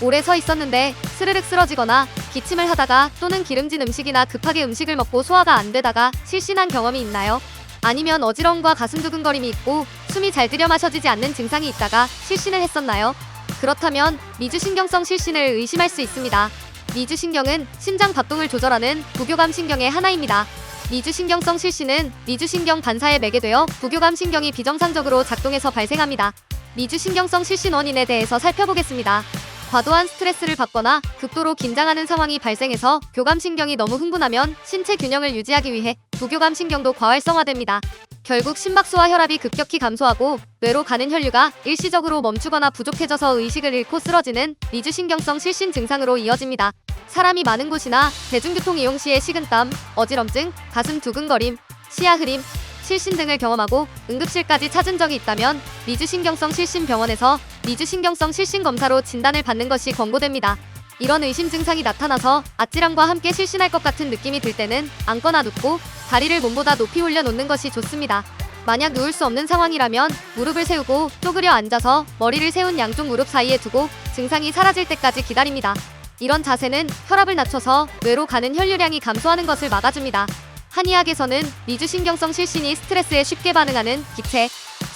오래 서 있었는데 스르륵 쓰러지거나 기침을 하다가 또는 기름진 음식이나 급하게 음식을 먹고 소화가 안 되다가 실신한 경험이 있나요? 아니면 어지러움과 가슴 두근거림이 있고 숨이 잘 들여 마셔지지 않는 증상이 있다가 실신을 했었나요? 그렇다면 미주신경성 실신을 의심할 수 있습니다. 미주신경은 심장 박동을 조절하는 부교감 신경의 하나입니다. 미주신경성 실신은 미주신경 반사에 매개되어 부교감 신경이 비정상적으로 작동해서 발생합니다. 미주신경성 실신 원인에 대해서 살펴보겠습니다. 과도한 스트레스를 받거나 극도로 긴장하는 상황이 발생해서 교감신경이 너무 흥분하면 신체 균형을 유지하기 위해 부교감신경도 과활성화됩니다. 결국 심박수와 혈압이 급격히 감소하고 뇌로 가는 혈류가 일시적으로 멈추거나 부족해져서 의식을 잃고 쓰러지는 미주신경성 실신 증상으로 이어집니다. 사람이 많은 곳이나 대중교통 이용 시에 식은땀, 어지럼증, 가슴 두근거림, 시야 흐림, 실신 등을 경험하고 응급실까지 찾은 적이 있다면 미주신경성 실신 병원에서 미주신경성 실신 검사로 진단을 받는 것이 권고됩니다. 이런 의심 증상이 나타나서 아찔함과 함께 실신할 것 같은 느낌이 들 때는 앉거나 눕고 다리를 몸보다 높이 올려놓는 것이 좋습니다. 만약 누울 수 없는 상황이라면 무릎을 세우고 쪼그려 앉아서 머리를 세운 양쪽 무릎 사이에 두고 증상이 사라질 때까지 기다립니다. 이런 자세는 혈압을 낮춰서 뇌로 가는 혈류량이 감소하는 것을 막아줍니다. 한의학에서는 미주신경성 실신이 스트레스에 쉽게 반응하는 기체,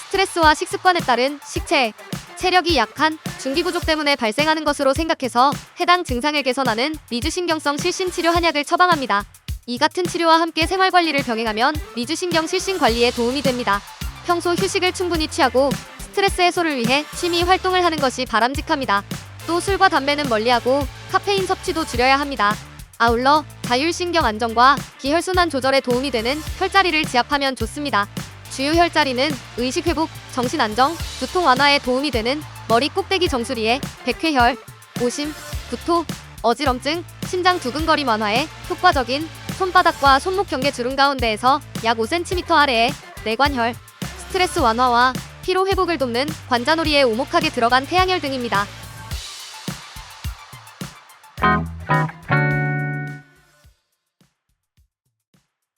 스트레스와 식습관에 따른 식체, 체력이 약한 중기 부족 때문에 발생하는 것으로 생각해서 해당 증상을 개선하는 미주신경성 실신 치료 한약을 처방합니다. 이 같은 치료와 함께 생활 관리를 병행하면 미주신경 실신 관리에 도움이 됩니다. 평소 휴식을 충분히 취하고 스트레스 해소를 위해 취미 활동을 하는 것이 바람직합니다. 또 술과 담배는 멀리하고 카페인 섭취도 줄여야 합니다. 아울러 자율신경 안정과 기혈순환 조절에 도움이 되는 혈자리를 지압하면 좋습니다. 주요 혈자리는 의식 회복, 정신 안정, 두통 완화에 도움이 되는 머리 꼭대기 정수리에 백회혈, 오심, 구토, 어지럼증, 심장 두근거림 완화에 효과적인 손바닥과 손목 경계 주름 가운데에서 약 5cm 아래에 내관혈, 스트레스 완화와 피로 회복을 돕는 관자놀이에 오목하게 들어간 태양혈 등입니다.